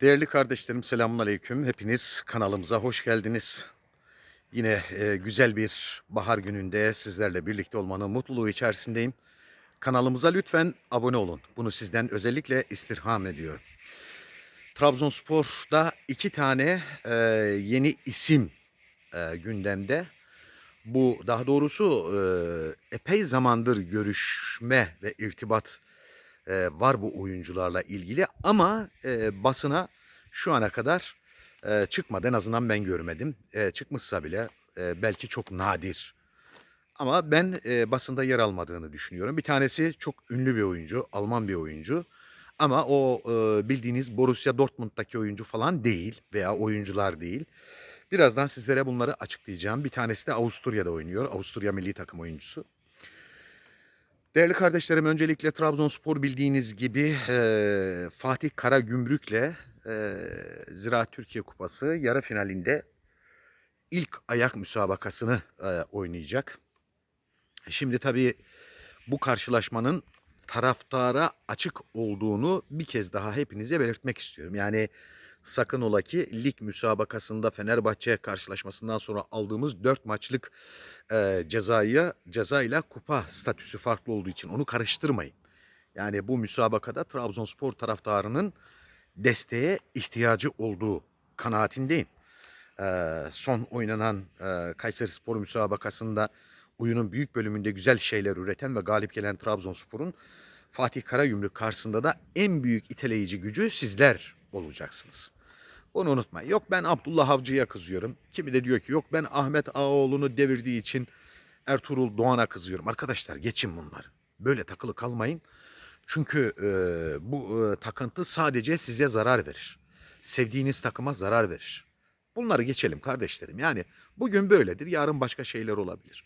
Değerli kardeşlerim selamun aleyküm. Hepiniz kanalımıza hoş geldiniz. Yine e, güzel bir bahar gününde sizlerle birlikte olmanın mutluluğu içerisindeyim. Kanalımıza lütfen abone olun. Bunu sizden özellikle istirham ediyorum. Trabzonspor'da iki tane e, yeni isim e, gündemde. Bu daha doğrusu e, epey zamandır görüşme ve irtibat e, var bu oyuncularla ilgili ama e, basına şu ana kadar e, çıkmadı. En azından ben görmedim. E, çıkmışsa bile e, belki çok nadir. Ama ben e, basında yer almadığını düşünüyorum. Bir tanesi çok ünlü bir oyuncu, Alman bir oyuncu. Ama o e, bildiğiniz Borussia Dortmund'daki oyuncu falan değil veya oyuncular değil. Birazdan sizlere bunları açıklayacağım. Bir tanesi de Avusturya'da oynuyor. Avusturya milli takım oyuncusu. Değerli kardeşlerim öncelikle Trabzonspor bildiğiniz gibi e, Fatih Karagümrük'le e, Ziraat Türkiye Kupası yarı finalinde ilk ayak müsabakasını e, oynayacak. Şimdi tabii bu karşılaşmanın taraftara açık olduğunu bir kez daha hepinize belirtmek istiyorum. Yani sakın ola ki lig müsabakasında Fenerbahçe karşılaşmasından sonra aldığımız 4 maçlık e, cezaya cezayla kupa statüsü farklı olduğu için onu karıştırmayın. Yani bu müsabakada Trabzonspor taraftarının desteğe ihtiyacı olduğu kanaatindeyim. E, son oynanan e, Kayseri Spor müsabakasında oyunun büyük bölümünde güzel şeyler üreten ve galip gelen Trabzonspor'un Fatih Karagümrük karşısında da en büyük iteleyici gücü sizler olacaksınız. Onu unutmayın. Yok ben Abdullah Avcı'ya kızıyorum. Kimi de diyor ki yok ben Ahmet Ağaoğlu'nu devirdiği için Ertuğrul Doğan'a kızıyorum. Arkadaşlar geçin bunları. Böyle takılı kalmayın. Çünkü e, bu e, takıntı sadece size zarar verir. Sevdiğiniz takıma zarar verir. Bunları geçelim kardeşlerim. Yani bugün böyledir, yarın başka şeyler olabilir.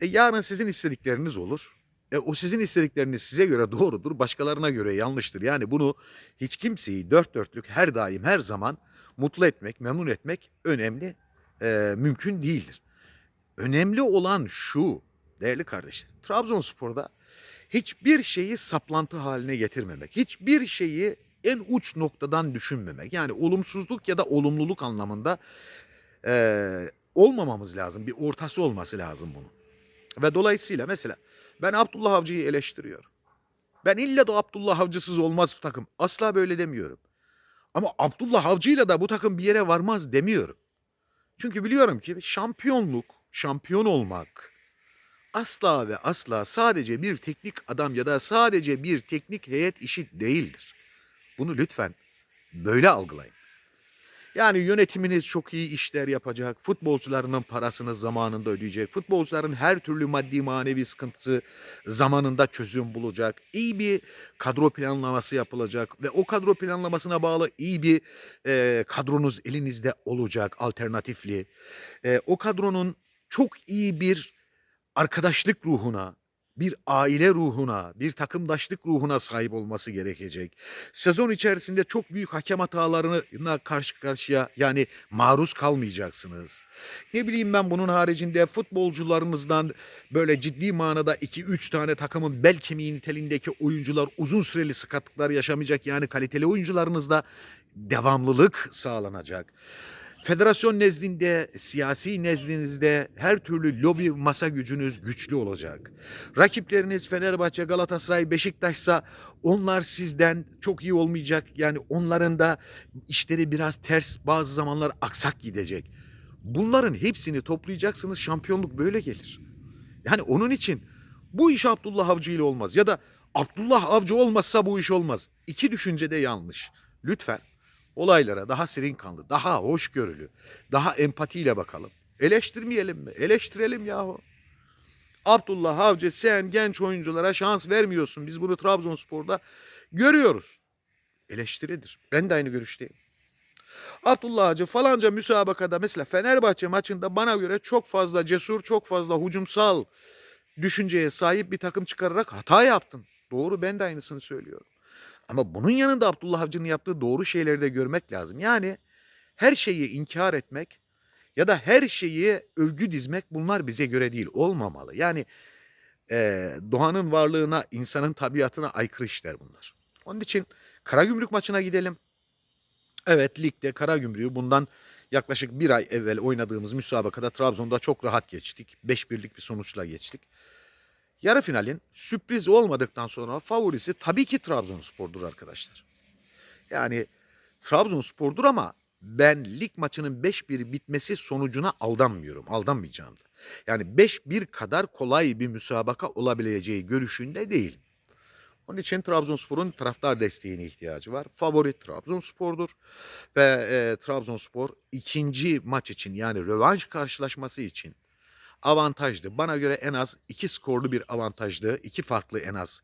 E, yarın sizin istedikleriniz olur. E, o sizin istedikleriniz size göre doğrudur, başkalarına göre yanlıştır. Yani bunu hiç kimseyi dört dörtlük her daim her zaman mutlu etmek, memnun etmek önemli, e, mümkün değildir. Önemli olan şu değerli kardeşler. Trabzonspor'da hiçbir şeyi saplantı haline getirmemek, hiçbir şeyi en uç noktadan düşünmemek. Yani olumsuzluk ya da olumluluk anlamında e, olmamamız lazım. Bir ortası olması lazım bunun. Ve dolayısıyla mesela ben Abdullah Avcı'yı eleştiriyorum. Ben illa da Abdullah Avcısız olmaz bu takım. Asla böyle demiyorum. Ama Abdullah Avcı'yla da bu takım bir yere varmaz demiyorum. Çünkü biliyorum ki şampiyonluk, şampiyon olmak asla ve asla sadece bir teknik adam ya da sadece bir teknik heyet işi değildir. Bunu lütfen böyle algılayın. Yani yönetiminiz çok iyi işler yapacak, futbolcularının parasını zamanında ödeyecek, futbolcuların her türlü maddi manevi sıkıntısı zamanında çözüm bulacak, iyi bir kadro planlaması yapılacak ve o kadro planlamasına bağlı iyi bir e, kadronuz elinizde olacak alternatifli. E, o kadronun çok iyi bir arkadaşlık ruhuna, bir aile ruhuna, bir takımdaşlık ruhuna sahip olması gerekecek. Sezon içerisinde çok büyük hakem hatalarına karşı karşıya yani maruz kalmayacaksınız. Ne bileyim ben bunun haricinde futbolcularınızdan böyle ciddi manada 2-3 tane takımın bel kemiği niteliğindeki oyuncular uzun süreli sakatlıklar yaşamayacak. Yani kaliteli oyuncularınızda devamlılık sağlanacak. Federasyon nezdinde, siyasi nezdinizde her türlü lobi masa gücünüz güçlü olacak. Rakipleriniz Fenerbahçe, Galatasaray, Beşiktaş'sa onlar sizden çok iyi olmayacak. Yani onların da işleri biraz ters, bazı zamanlar aksak gidecek. Bunların hepsini toplayacaksınız. Şampiyonluk böyle gelir. Yani onun için bu iş Abdullah Avcı ile olmaz ya da Abdullah Avcı olmazsa bu iş olmaz. İki düşünce de yanlış. Lütfen olaylara daha serin kanlı, daha hoşgörülü, daha empatiyle bakalım. Eleştirmeyelim mi? Eleştirelim yahu. Abdullah Avcı sen genç oyunculara şans vermiyorsun. Biz bunu Trabzonspor'da görüyoruz. Eleştiridir. Ben de aynı görüşteyim. Abdullah Avcı falanca müsabakada mesela Fenerbahçe maçında bana göre çok fazla cesur, çok fazla hücumsal düşünceye sahip bir takım çıkararak hata yaptın. Doğru ben de aynısını söylüyorum. Ama bunun yanında Abdullah Avcı'nın yaptığı doğru şeyleri de görmek lazım. Yani her şeyi inkar etmek ya da her şeyi övgü dizmek bunlar bize göre değil, olmamalı. Yani e, doğanın varlığına, insanın tabiatına aykırı işler bunlar. Onun için Karagümrük maçına gidelim. Evet ligde Karagümrük'ü bundan yaklaşık bir ay evvel oynadığımız müsabakada Trabzon'da çok rahat geçtik. 5-1'lik bir sonuçla geçtik. Yarı finalin sürpriz olmadıktan sonra favorisi tabii ki Trabzonspor'dur arkadaşlar. Yani Trabzonspor'dur ama ben lig maçının 5-1 bitmesi sonucuna aldanmıyorum. Aldanmayacağım da. Yani 5-1 kadar kolay bir müsabaka olabileceği görüşünde değilim. Onun için Trabzonspor'un taraftar desteğine ihtiyacı var. Favori Trabzonspor'dur. Ve e, Trabzonspor ikinci maç için yani rövanş karşılaşması için avantajlı. Bana göre en az iki skorlu bir avantajlı, iki farklı en az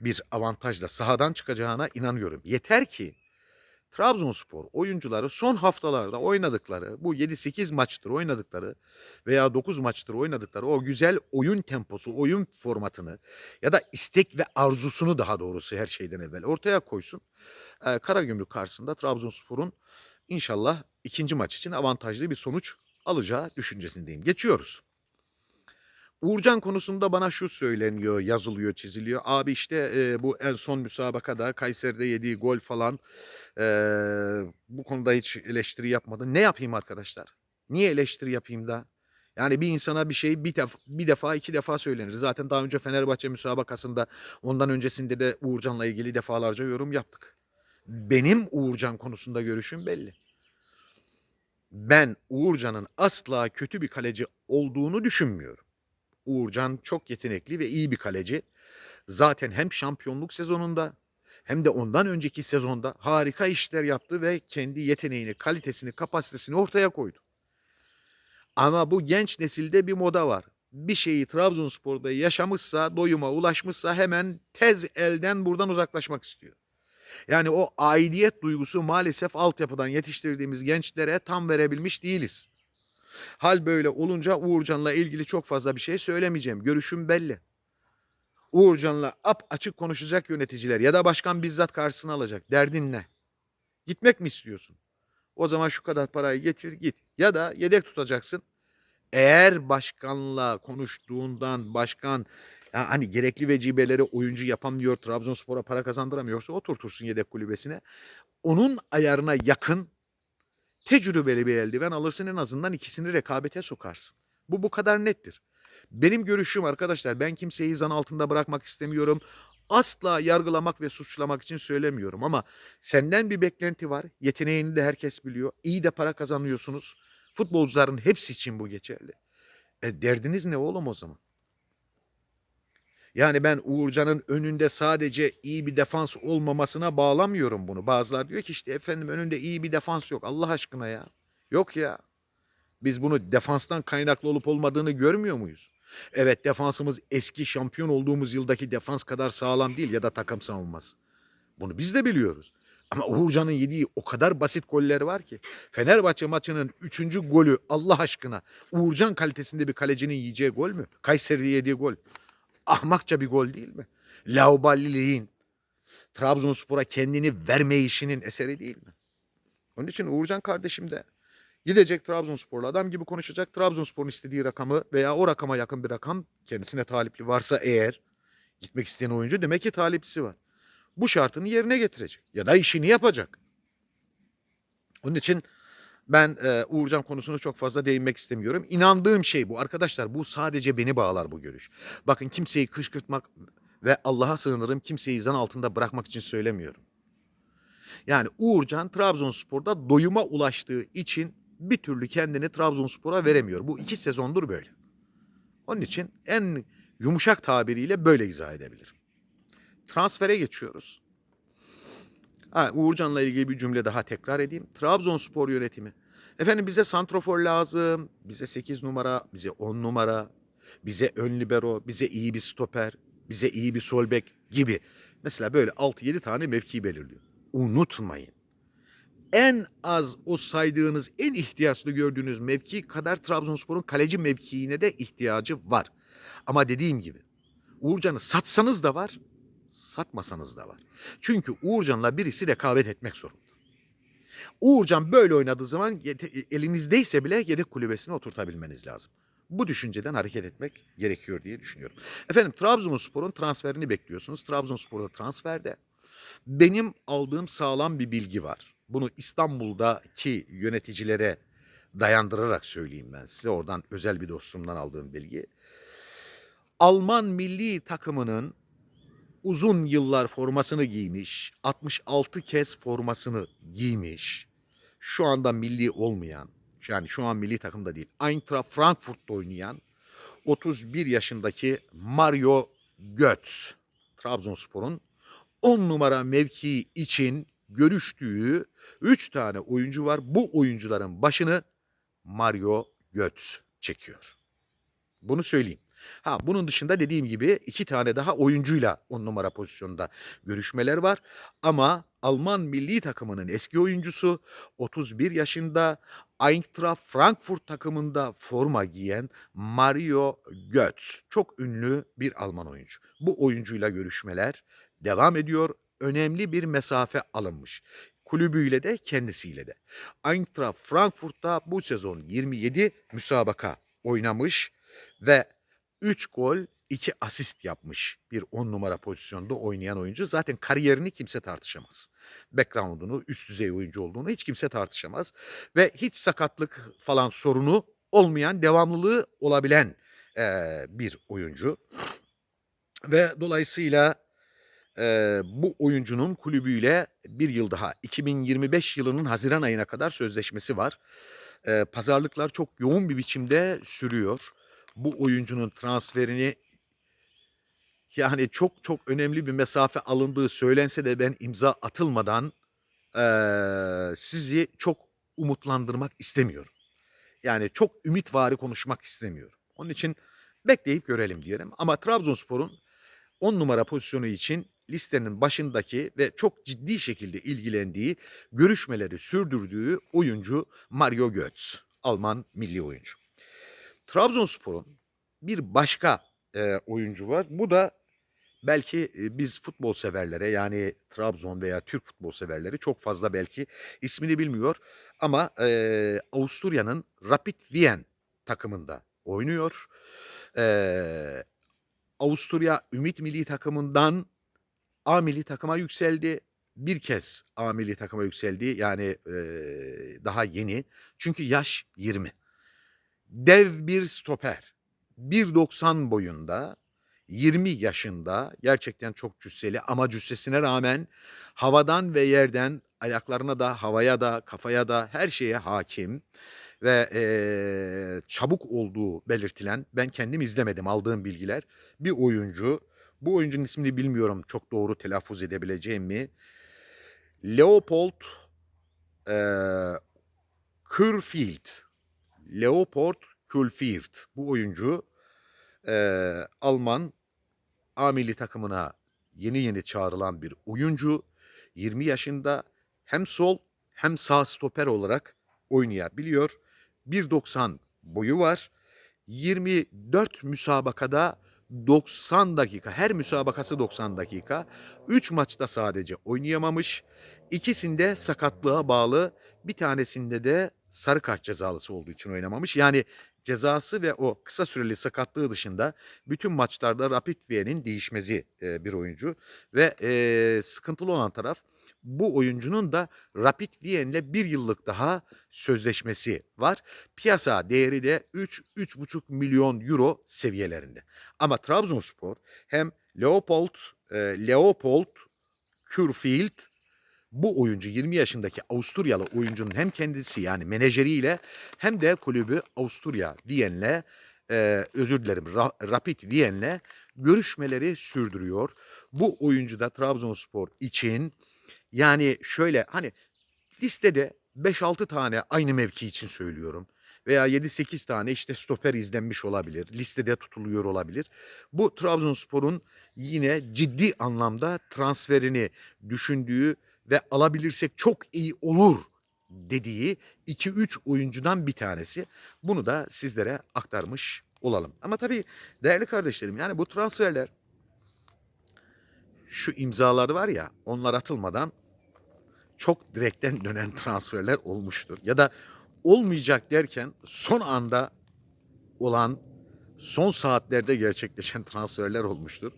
bir avantajla sahadan çıkacağına inanıyorum. Yeter ki Trabzonspor oyuncuları son haftalarda oynadıkları, bu 7-8 maçtır oynadıkları veya 9 maçtır oynadıkları o güzel oyun temposu, oyun formatını ya da istek ve arzusunu daha doğrusu her şeyden evvel ortaya koysun. Ee, Karagümrük karşısında Trabzonspor'un inşallah ikinci maç için avantajlı bir sonuç alacağı düşüncesindeyim. Geçiyoruz. Uğurcan konusunda bana şu söyleniyor, yazılıyor, çiziliyor. Abi işte e, bu en son müsabakada Kayseri'de yediği gol falan e, bu konuda hiç eleştiri yapmadı. Ne yapayım arkadaşlar? Niye eleştiri yapayım da? Yani bir insana bir şey bir, def- bir defa iki defa söylenir. Zaten daha önce Fenerbahçe müsabakasında ondan öncesinde de Uğurcan'la ilgili defalarca yorum yaptık. Benim Uğurcan konusunda görüşüm belli. Ben Uğurcan'ın asla kötü bir kaleci olduğunu düşünmüyorum. Uğurcan çok yetenekli ve iyi bir kaleci. Zaten hem şampiyonluk sezonunda hem de ondan önceki sezonda harika işler yaptı ve kendi yeteneğini, kalitesini, kapasitesini ortaya koydu. Ama bu genç nesilde bir moda var. Bir şeyi Trabzonspor'da yaşamışsa, doyuma ulaşmışsa hemen tez elden buradan uzaklaşmak istiyor. Yani o aidiyet duygusu maalesef altyapıdan yetiştirdiğimiz gençlere tam verebilmiş değiliz. Hal böyle olunca Uğurcan'la ilgili çok fazla bir şey söylemeyeceğim. Görüşüm belli. Uğurcan'la ap açık konuşacak yöneticiler ya da başkan bizzat karşısına alacak. Derdin ne? Gitmek mi istiyorsun? O zaman şu kadar parayı getir git. Ya da yedek tutacaksın. Eğer başkanla konuştuğundan başkan hani gerekli vecibeleri oyuncu yapamıyor, Trabzonspor'a para kazandıramıyorsa oturtursun yedek kulübesine. Onun ayarına yakın tecrübeli bir eldiven alırsın en azından ikisini rekabete sokarsın. Bu bu kadar nettir. Benim görüşüm arkadaşlar ben kimseyi zan altında bırakmak istemiyorum. Asla yargılamak ve suçlamak için söylemiyorum ama senden bir beklenti var. Yeteneğini de herkes biliyor. İyi de para kazanıyorsunuz. Futbolcuların hepsi için bu geçerli. E derdiniz ne oğlum o zaman? Yani ben Uğurcan'ın önünde sadece iyi bir defans olmamasına bağlamıyorum bunu. Bazılar diyor ki işte efendim önünde iyi bir defans yok. Allah aşkına ya. Yok ya. Biz bunu defanstan kaynaklı olup olmadığını görmüyor muyuz? Evet defansımız eski şampiyon olduğumuz yıldaki defans kadar sağlam değil ya da takım savunması. Bunu biz de biliyoruz. Ama Uğurcan'ın yediği o kadar basit goller var ki. Fenerbahçe maçının 3. golü Allah aşkına Uğurcan kalitesinde bir kalecinin yiyeceği gol mü? Kayseri'de yediği gol. Ahmakça bir gol değil mi? Lauballiliğin, Trabzonspor'a kendini verme işinin eseri değil mi? Onun için Uğurcan kardeşim de gidecek Trabzonspor'la adam gibi konuşacak. Trabzonspor'un istediği rakamı veya o rakama yakın bir rakam kendisine talipli varsa eğer gitmek isteyen oyuncu demek ki talipsi var. Bu şartını yerine getirecek ya da işini yapacak. Onun için ben e, Uğurcan konusuna çok fazla değinmek istemiyorum. İnandığım şey bu. Arkadaşlar bu sadece beni bağlar bu görüş. Bakın kimseyi kışkırtmak ve Allah'a sığınırım kimseyi zan altında bırakmak için söylemiyorum. Yani Uğurcan Trabzonspor'da doyuma ulaştığı için bir türlü kendini Trabzonspor'a veremiyor. Bu iki sezondur böyle. Onun için en yumuşak tabiriyle böyle izah edebilirim. Transfere geçiyoruz. Ha, Uğurcan'la ilgili bir cümle daha tekrar edeyim. Trabzonspor yönetimi. Efendim bize santrofor lazım, bize 8 numara, bize 10 numara, bize ön libero, bize iyi bir stoper, bize iyi bir sol bek gibi. Mesela böyle 6-7 tane mevki belirliyor. Unutmayın. En az o saydığınız en ihtiyaçlı gördüğünüz mevki kadar Trabzonspor'un kaleci mevkiine de ihtiyacı var. Ama dediğim gibi Uğurcan'ı satsanız da var, satmasanız da var. Çünkü Uğurcan'la birisi rekabet etmek zorunda. Uğurcan böyle oynadığı zaman yete- elinizdeyse bile yedek kulübesine oturtabilmeniz lazım. Bu düşünceden hareket etmek gerekiyor diye düşünüyorum. Efendim Trabzonspor'un transferini bekliyorsunuz. Trabzonspor'da transferde benim aldığım sağlam bir bilgi var. Bunu İstanbul'daki yöneticilere dayandırarak söyleyeyim ben size. Oradan özel bir dostumdan aldığım bilgi. Alman milli takımının uzun yıllar formasını giymiş, 66 kez formasını giymiş, şu anda milli olmayan, yani şu an milli takımda değil, Eintracht Frankfurt'ta oynayan 31 yaşındaki Mario Götz, Trabzonspor'un 10 numara mevkii için görüştüğü 3 tane oyuncu var. Bu oyuncuların başını Mario Götz çekiyor. Bunu söyleyeyim. Ha bunun dışında dediğim gibi iki tane daha oyuncuyla on numara pozisyonda görüşmeler var. Ama Alman milli takımının eski oyuncusu 31 yaşında Eintracht Frankfurt takımında forma giyen Mario Götz. Çok ünlü bir Alman oyuncu. Bu oyuncuyla görüşmeler devam ediyor. Önemli bir mesafe alınmış. Kulübüyle de kendisiyle de. Eintracht Frankfurt'ta bu sezon 27 müsabaka oynamış ve 3 gol 2 asist yapmış bir 10 numara pozisyonda oynayan oyuncu. Zaten kariyerini kimse tartışamaz. Background'unu, üst düzey oyuncu olduğunu hiç kimse tartışamaz. Ve hiç sakatlık falan sorunu olmayan, devamlılığı olabilen eee, bir oyuncu. Ve dolayısıyla eee, bu oyuncunun kulübüyle bir yıl daha 2025 yılının Haziran ayına kadar sözleşmesi var. Eee, pazarlıklar çok yoğun bir biçimde sürüyor. Bu oyuncunun transferini yani çok çok önemli bir mesafe alındığı söylense de ben imza atılmadan eee, sizi çok umutlandırmak istemiyorum. Yani çok ümitvari konuşmak istemiyorum. Onun için bekleyip görelim diyelim. Ama Trabzonspor'un 10 numara pozisyonu için listenin başındaki ve çok ciddi şekilde ilgilendiği, görüşmeleri sürdürdüğü oyuncu Mario Götz. Alman milli oyuncu. Trabzonspor'un bir başka e, oyuncu var. Bu da belki e, biz futbol severlere yani Trabzon veya Türk futbol severleri çok fazla belki ismini bilmiyor. Ama e, Avusturya'nın Rapid Wien takımında oynuyor. E, Avusturya Ümit Milli Takımından A milli takıma yükseldi. Bir kez A milli takıma yükseldi. Yani e, daha yeni. Çünkü yaş 20. Dev bir stoper. 1.90 boyunda. 20 yaşında. Gerçekten çok cüsseli ama cüssesine rağmen havadan ve yerden ayaklarına da havaya da kafaya da her şeye hakim ve e, çabuk olduğu belirtilen ben kendim izlemedim aldığım bilgiler bir oyuncu. Bu oyuncunun ismini bilmiyorum çok doğru telaffuz edebileceğim mi? Leopold e, Kurfield. Leopold Kurfield. Bu oyuncu e, Alman A milli takımına yeni yeni çağrılan bir oyuncu. 20 yaşında hem sol hem sağ stoper olarak oynayabiliyor. 1.90 boyu var. 24 müsabakada 90 dakika, her müsabakası 90 dakika. 3 maçta sadece oynayamamış. İkisinde sakatlığa bağlı, bir tanesinde de sarı kart cezalısı olduğu için oynamamış. Yani cezası ve o kısa süreli sakatlığı dışında bütün maçlarda Rapid Wien'in değişmezi bir oyuncu. Ve sıkıntılı olan taraf bu oyuncunun da Rapid Wien'le bir yıllık daha sözleşmesi var. Piyasa değeri de 3-3,5 milyon euro seviyelerinde. Ama Trabzonspor hem Leopold, Leopold Kurfield bu oyuncu 20 yaşındaki Avusturyalı oyuncunun hem kendisi yani menajeriyle hem de kulübü Avusturya Viyen'le e, özür dilerim Ra- Rapid Viyen'le görüşmeleri sürdürüyor. Bu oyuncu da Trabzonspor için yani şöyle hani listede 5-6 tane aynı mevki için söylüyorum veya 7-8 tane işte stoper izlenmiş olabilir. Listede tutuluyor olabilir. Bu Trabzonspor'un yine ciddi anlamda transferini düşündüğü ve alabilirsek çok iyi olur dediği 2-3 oyuncudan bir tanesi. Bunu da sizlere aktarmış olalım. Ama tabii değerli kardeşlerim yani bu transferler şu imzaları var ya onlar atılmadan çok direkten dönen transferler olmuştur. Ya da olmayacak derken son anda olan son saatlerde gerçekleşen transferler olmuştur.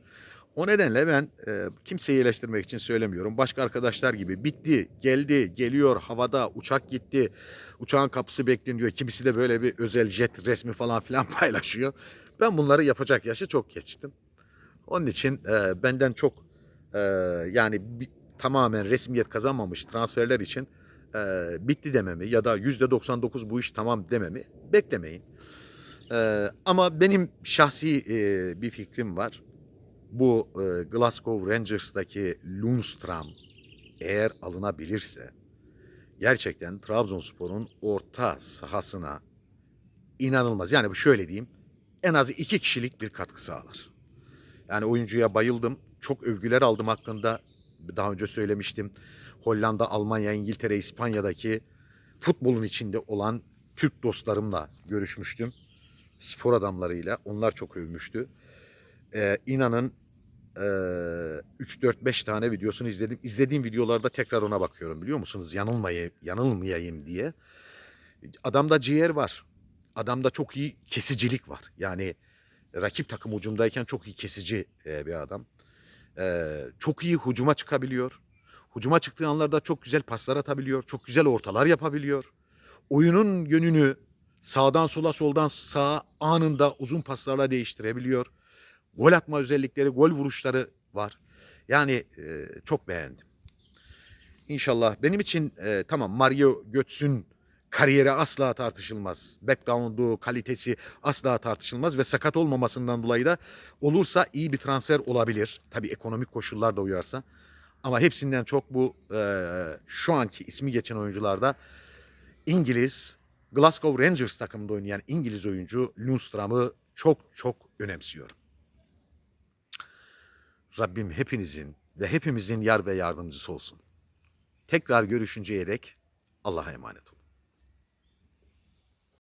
O nedenle ben e, kimseyi eleştirmek için söylemiyorum. Başka arkadaşlar gibi bitti, geldi, geliyor, havada uçak gitti. Uçağın kapısı bekleniyor. Kimisi de böyle bir özel jet resmi falan filan paylaşıyor. Ben bunları yapacak yaşı çok geçtim. Onun için e, benden çok e, yani bi- tamamen resmiyet kazanmamış transferler için e, bitti dememi ya da %99 bu iş tamam dememi beklemeyin. E, ama benim şahsi e, bir fikrim var. Bu e, Glasgow Rangers'taki Lundstram eğer alınabilirse gerçekten Trabzonspor'un orta sahasına inanılmaz. Yani şöyle diyeyim en az iki kişilik bir katkı sağlar. Yani oyuncuya bayıldım. Çok övgüler aldım hakkında. Daha önce söylemiştim. Hollanda, Almanya, İngiltere, İspanya'daki futbolun içinde olan Türk dostlarımla görüşmüştüm. Spor adamlarıyla. Onlar çok övmüştü. Ee, inanın e, 3-4-5 tane videosunu izledim. İzlediğim videolarda tekrar ona bakıyorum biliyor musunuz? Yanılmayayım, yanılmayayım diye. Adamda ciğer var. Adamda çok iyi kesicilik var. Yani rakip takım ucumdayken çok iyi kesici e, bir adam. E, çok iyi hucuma çıkabiliyor. Hucuma çıktığı anlarda çok güzel paslar atabiliyor. Çok güzel ortalar yapabiliyor. Oyunun yönünü sağdan sola soldan sağa anında uzun paslarla değiştirebiliyor. Gol atma özellikleri, gol vuruşları var. Yani e, çok beğendim. İnşallah benim için e, tamam Mario Götz'ün kariyeri asla tartışılmaz. Background'u, kalitesi asla tartışılmaz ve sakat olmamasından dolayı da olursa iyi bir transfer olabilir. Tabii ekonomik koşullar da uyarsa. Ama hepsinden çok bu e, şu anki ismi geçen oyuncularda İngiliz Glasgow Rangers takımında oynayan İngiliz oyuncu Lundstram'ı çok çok önemsiyorum. Rabbim hepinizin ve hepimizin yar ve yardımcısı olsun. Tekrar görüşünceye dek Allah'a emanet olun.